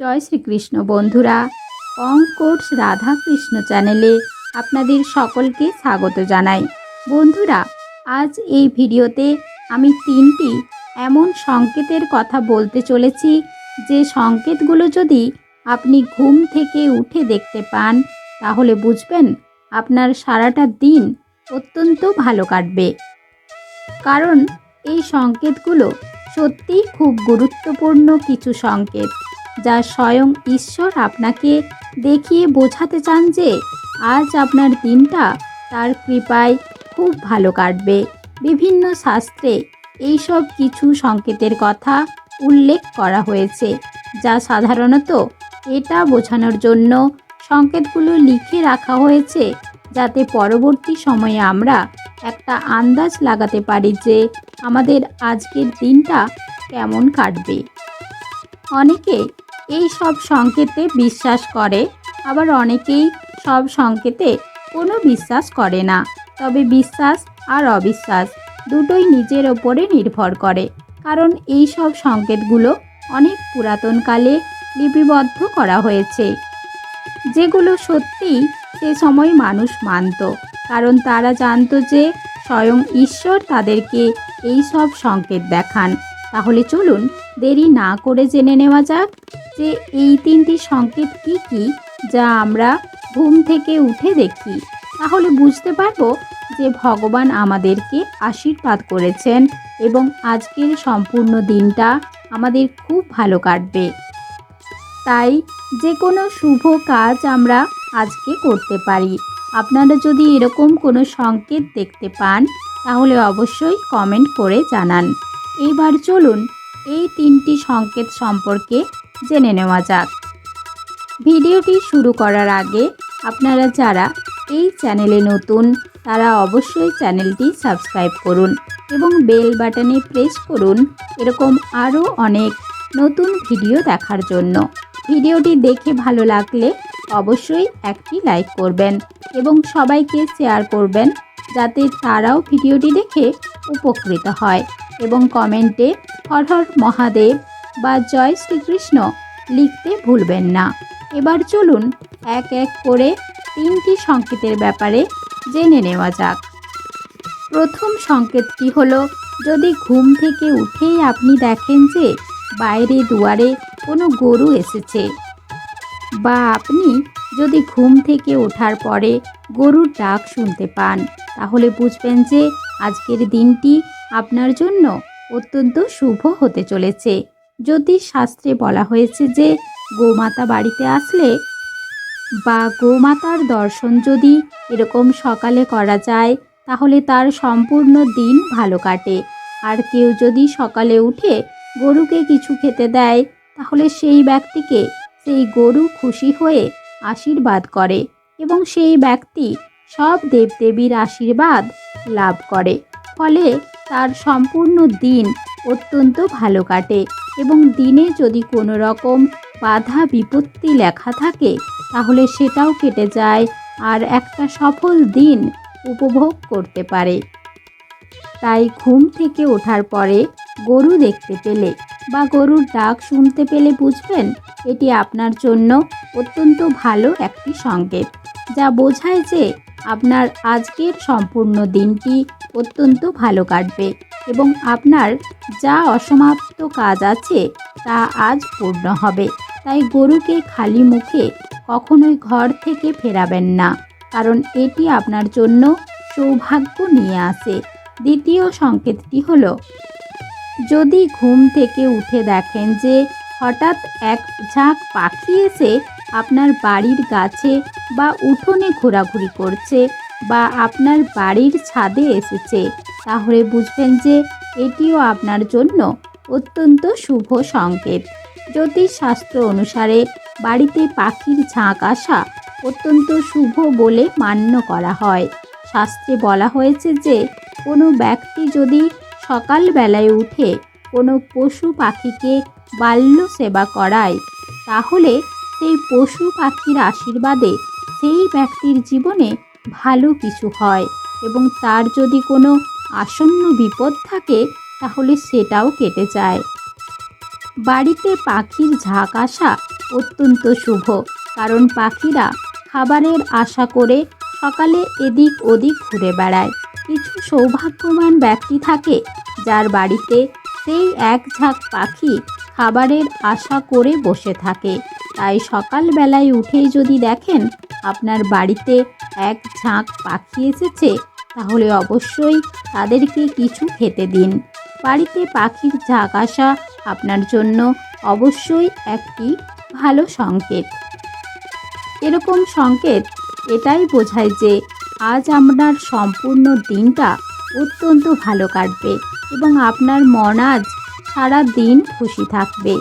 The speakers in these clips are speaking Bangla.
জয় শ্রীকৃষ্ণ বন্ধুরা অঙ্কোটস রাধাকৃষ্ণ চ্যানেলে আপনাদের সকলকে স্বাগত জানাই। বন্ধুরা, আজ এই ভিডিওতে আমি তিনটি এমন সংকেতের কথা বলতে চলেছি, যে সংকেতগুলো যদি আপনি ঘুম থেকে উঠে দেখতে পান, তাহলে বুঝবেন আপনার সারাটা দিন অত্যন্ত ভালো কাটবে। কারণ এই সংকেতগুলো সত্যিই খুব গুরুত্বপূর্ণ কিছু সংকেত। যা স্বয়ং ঈশ্বর আপনাকে দেখিয়ে বোঝাতে চান যে আজ আপনার দিনটা তার কৃপায় খুব ভালো কাটবে। বিভিন্ন শাস্ত্রে এইসব কিছু সংকেতের কথা উল্লেখ করা হয়েছে, যা সাধারণত এটা বোঝানোর জন্য সংকেতগুলো লিখে রাখা হয়েছে, যাতে পরবর্তী সময়ে আমরা একটা আন্দাজ লাগাতে পারি যে আমাদের আজকের দিনটা কেমন কাটবে। অনেকে এই সব সংকেতে বিশ্বাস করে। আবার অনেকেই সব সংকেতে কোনো বিশ্বাস করে না। তবে বিশ্বাস আর অবিশ্বাস দুটোই নিজের ওপরে নির্ভর করে। কারণ এই সব সংকেতগুলো অনেক পুরাতনকালে লিপিবদ্ধ করা হয়েছে। যেগুলো সত্যিই সে সময় মানুষ মানত। কারণ তারা জানতো যে স্বয়ং ঈশ্বর তাদেরকে এই সব সংকেত দেখান। তাহলে চলুন দেরি না করে জেনে নেওয়া যাক যে এই তিনটি সংকেত কি কি যা আমরা ঘুম থেকে উঠে দেখি, তাহলে বুঝতে পারব যে ভগবান আমাদেরকে আশীর্বাদ করেছেন এবং আজকের সম্পূর্ণ দিনটা আমাদের খুব ভালো কাটবে। তাই যে কোনো শুভ কাজ আমরা আজকে করতে পারি। আপনারা যদি এরকম কোনো সংকেত দেখতে পান, তাহলে অবশ্যই কমেন্ট করে জানান। এইবার চলুন এই তিনটি সংকেত সম্পর্কে জেনে নেওয়া যাক। ভিডিওটি শুরু করার আগে আপনারা যারা এই চ্যানেলে নতুন, তারা অবশ্যই চ্যানেলটি সাবস্ক্রাইব করুন এবং বেল বাটনে প্রেস করুন এরকম আরও অনেক নতুন ভিডিও দেখার জন্য। ভিডিওটি দেখে ভালো লাগলে অবশ্যই একটি লাইক করবেন এবং সবাইকে শেয়ার করবেন যাতে তারাও ভিডিওটি দেখে উপকৃত হয় এবং কমেন্টে হর হর মহাদেব বা জয় শ্রীকৃষ্ণ লিখতে ভুলবেন না। এবার চলুন এক এক করে তিনটি সংকেতের ব্যাপারে জেনে নেওয়া যাক। প্রথম সংকেতটি হলো, যদি ঘুম থেকে উঠেই আপনি দেখেন যে বাইরে দুয়ারে কোনো গরু এসেছে বা আপনি যদি ঘুম থেকে ওঠার পরে গরুর ডাক শুনতে পান, তাহলে বুঝবেন যে আজকের দিনটি আপনার জন্য অত্যন্ত শুভ হতে চলেছে। জ্যোতিষ শাস্ত্রে বলা হয়েছে যে গোমাতা বাড়িতে আসলে বা গোমাতার দর্শন যদি এরকম সকালে করা যায়, তাহলে তার সম্পূর্ণ দিন ভালো কাটে। আর কেউ যদি সকালে উঠে গরুকে কিছু খেতে দেয়, তাহলে সেই ব্যক্তিকে সেই গরু খুশি হয়ে আশীর্বাদ করে এবং সেই ব্যক্তি সব দেবদেবীর আশীর্বাদ লাভ করে। ফলে তার সম্পূর্ণ দিন অত্যন্ত ভালো কাটে। এবং দিনে যদি কোনো রকম বাধা বিপত্তি লেখা থাকে, তাহলে সেটাও কেটে যায় আর একটা সফল দিন উপভোগ করতে পারে। তাই ঘুম থেকে ওঠার পরে গরু দেখতে পেলে বা গরুর ডাক শুনতে পেলে বুঝবেন, এটি আপনার জন্য অত্যন্ত ভালো একটি সংকেত, যা বোঝায় যে আপনার আজকের সম্পূর্ণ দিনটি অত্যন্ত ভালো কাটবে এবং আপনার যা অসমাপ্ত কাজ আছে তা আজ পূর্ণ হবে। তাই গরুকে খালি মুখে কখনোই ঘর থেকে ফেরাবেন না, কারণ এটি আপনার জন্য সৌভাগ্য নিয়ে আসে। দ্বিতীয় সংকেতটি হলো, যদি ঘুম থেকে উঠে দেখেন যে হঠাৎ এক ঝাঁক পাখি এসে আপনার বাড়ির গাছে বা উঠোনে ঘোরাঘুরি করছে বা আপনার বাড়ির ছাদে এসেছে, তাহলে বুঝবেন যে এটিও আপনার জন্য অত্যন্ত শুভ সংকেত। জ্যোতিষশাস্ত্র অনুসারে বাড়িতে পাখির ঝাঁক আসা অত্যন্ত শুভ বলে মান্য করা হয়। শাস্ত্রে বলা হয়েছে যে কোনো ব্যক্তি যদি সকালবেলায় উঠে কোনো পশু পাখিকে বাল্য সেবা করায়, তাহলে সেই পশু পাখির আশীর্বাদে সেই ব্যক্তির জীবনে ভালো কিছু হয় এবং তার যদি কোনো আসন্ন বিপদ থাকে, তাহলে সেটাও কেটে যায়। বাড়িতে পাখির ঝাঁক আসা অত্যন্ত শুভ, কারণ পাখিরা খাবারের আশা করে সকালে এদিক ওদিক ঘুরে বেড়ায়। কিছু সৌভাগ্যবান ব্যক্তি থাকে, যার বাড়িতে সেই এক ঝাঁক পাখি খাবারের আশা করে বসে থাকে। তাই সকালবেলায় উঠেই যদি দেখেন আপনার বাড়িতে এক ঝাঁক পাখি এসেছে, তাহলে অবশ্যই তাদেরকে কিছু খেতে দিন। বাড়িতে পাখির ঝাঁক আসা আপনার জন্য অবশ্যই একটি ভালো সংকেত। এরকম সংকেত, এটাই বোঝায় যে আজ আপনার সম্পূর্ণ দিনটা অত্যন্ত ভালো কাটবে এবং আপনার মন আজ সারা দিন খুশি থাকবে।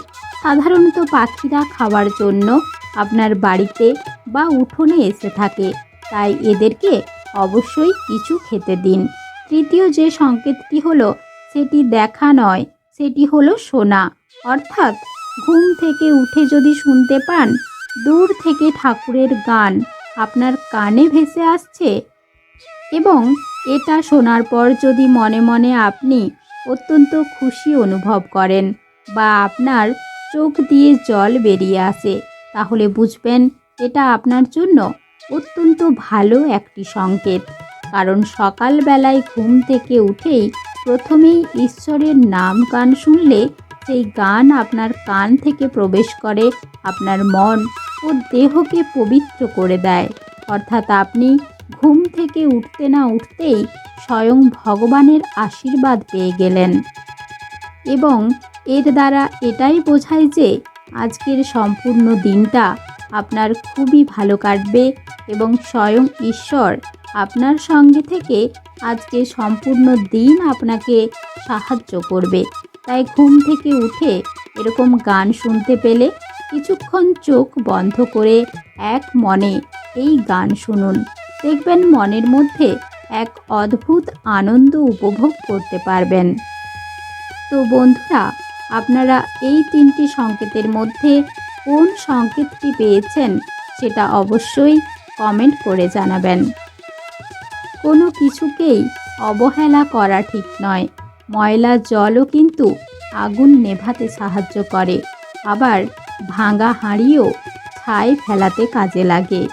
সাধারণত পাখিরা খাওয়ার জন্য আপনার বাড়িতে বা উঠোনে এসে থাকে। তাই এদেরকে অবশ্যই কিছু খেতে দিন। তৃতীয় যে সংকেতটি হলো, সেটি দেখা নয়, সেটি হলো শোনা। অর্থাৎ ঘুম থেকে উঠে যদি শুনতে পান, দূর থেকে ঠাকুরের গান আপনার কানে ভেসে আসছে এবং এটা শোনার পর যদি মনে মনে আপনি অত্যন্ত খুশি অনুভব করেন বা আপনার চোখ দিয়ে জল বেরিয়ে আসে। তাহলে বুঝবেন এটা আপনার জন্য অত্যন্ত ভালো একটি সংকেত। কারণ সকালবেলায় ঘুম থেকে উঠেই প্রথমেই ঈশ্বরের নাম গান শুনলে সেই গান আপনার কান থেকে প্রবেশ করে, আপনার মন ও দেহকে পবিত্র করে দেয়। অর্থাৎ আপনি ঘুম থেকে উঠতে না উঠতেই স্বয়ং ভগবানের আশীর্বাদ পেয়ে গেলেন। এবং এর দ্বারা এটাই বোঝায় যে আজকের সম্পূর্ণ দিনটা আপনার খুবই ভালো কাটবে এবং স্বয়ং ঈশ্বর আপনার সঙ্গে থেকে আজকে সম্পূর্ণ দিন আপনাকে সাহায্য করবে। তাই ঘুম থেকে উঠে এরকম গান শুনতে পেলে কিছুক্ষণ চোখ বন্ধ করে এক মনে এই গান শুনুন। দেখবেন মনের মধ্যে এক অদ্ভুত আনন্দ উপভোগ করতে পারবেন। তো বন্ধুরা আপনারা এই তিনটি সংকেতের মধ্যে কোন সংকেতটি পেয়েছেন সেটা অবশ্যই কমেন্ট করে জানাবেন। কোনো কিছুকেই অবহেলা করা ঠিক নয়। ময়লা জলও কিন্তু আগুন নেভাতে সাহায্য করে। আবার ভাঙা হাঁড়িও ছাই ফেলাতে কাজে লাগে।